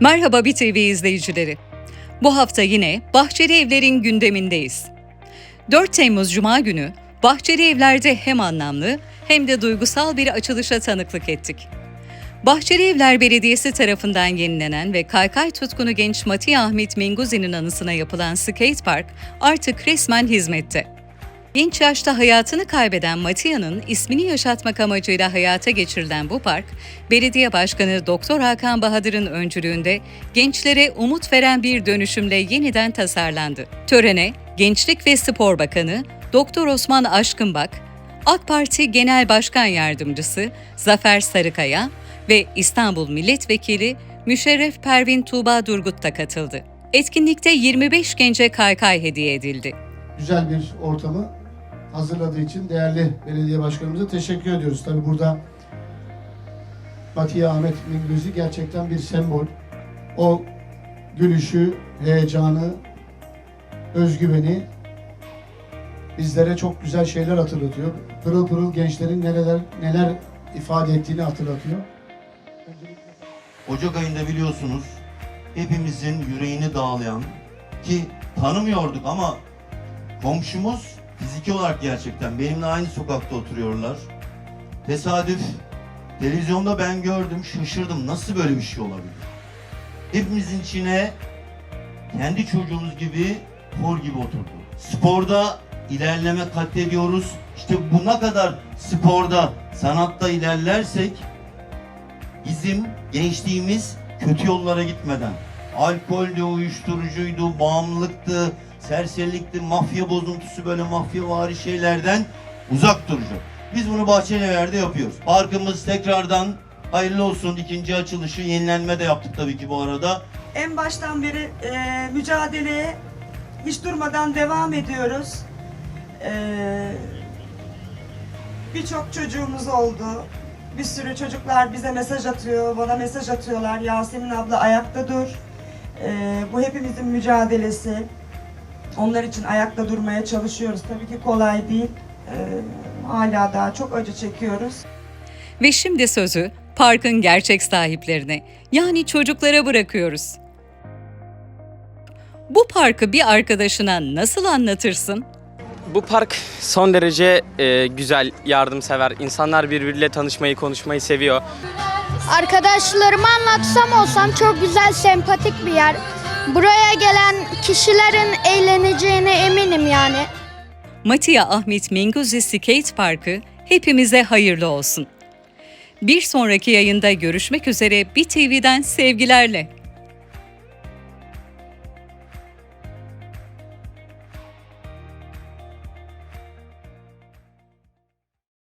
Merhaba BTV izleyicileri. Bu hafta yine Bahçeli Evler'in gündemindeyiz. 4 Temmuz Cuma günü Bahçeli Evler'de hem anlamlı hem de duygusal bir açılışa tanıklık ettik. Bahçeli Evler Belediyesi tarafından yenilenen ve kaykay tutkunu genç Mati Ahmet Menguzi'nin anısına yapılan skate park artık resmen hizmette. Genç yaşta hayatını kaybeden Matia'nın ismini yaşatmak amacıyla hayata geçirilen bu park, Belediye Başkanı Doktor Hakan Bahadır'ın öncülüğünde gençlere umut veren bir dönüşümle yeniden tasarlandı. Törene Gençlik ve Spor Bakanı Doktor Osman Aşkınbak, AK Parti Genel Başkan Yardımcısı Zafer Sarıkaya ve İstanbul Milletvekili Müşerref Pervin Tuğba Durgut da katıldı. Etkinlikte 25 gence kaykay hediye edildi. güzel bir ortamı hazırladığı için değerli belediye başkanımıza teşekkür ediyoruz. Tabi burada Batiye Ahmet Mingözi gerçekten bir sembol. O gülüşü, heyecanı, özgüveni bizlere çok güzel şeyler hatırlatıyor. Pırıl pırıl gençlerin neler neler ifade ettiğini hatırlatıyor. Ocak ayında biliyorsunuz hepimizin yüreğini dağlayan ki tanımıyorduk ama komşumuz fiziki olarak gerçekten benimle aynı sokakta oturuyorlar. Tesadüf televizyonda ben gördüm şaşırdım nasıl böyle bir şey olabilir? Hepimizin içine kendi çocuğumuz gibi kor gibi oturdu. Sporda ilerleme kat ediyoruz. İşte buna kadar sporda, sanatta ilerlersek bizim gençliğimiz kötü yollara gitmeden alkoldü, uyuşturucuydu, bağımlılıktı, serserilikti, mafya bozuntusu böyle mafyavari şeylerden uzak duracak. Biz bunu Bahçelievler'de yapıyoruz. Parkımız tekrardan hayırlı olsun. ikinci açılışı yenilenme de yaptık tabii ki bu arada. En baştan beri e, mücadeleye hiç durmadan devam ediyoruz. E, Birçok çocuğumuz oldu. Bir sürü çocuklar bize mesaj atıyor, bana mesaj atıyorlar. Yasemin abla ayakta dur. E, bu hepimizin mücadelesi. Onlar için ayakta durmaya çalışıyoruz. Tabii ki kolay değil. E, hala daha çok acı çekiyoruz. Ve şimdi sözü parkın gerçek sahiplerine yani çocuklara bırakıyoruz. Bu parkı bir arkadaşına nasıl anlatırsın? Bu park son derece e, güzel, yardımsever. İnsanlar birbiriyle tanışmayı, konuşmayı seviyor. Arkadaşlarıma anlatsam olsam çok güzel, sempatik bir yer. Buraya gelen kişilerin eğleneceğine eminim yani. Matia Ahmet Menguzi Skate Parkı hepimize hayırlı olsun. Bir sonraki yayında görüşmek üzere BTV'den sevgilerle.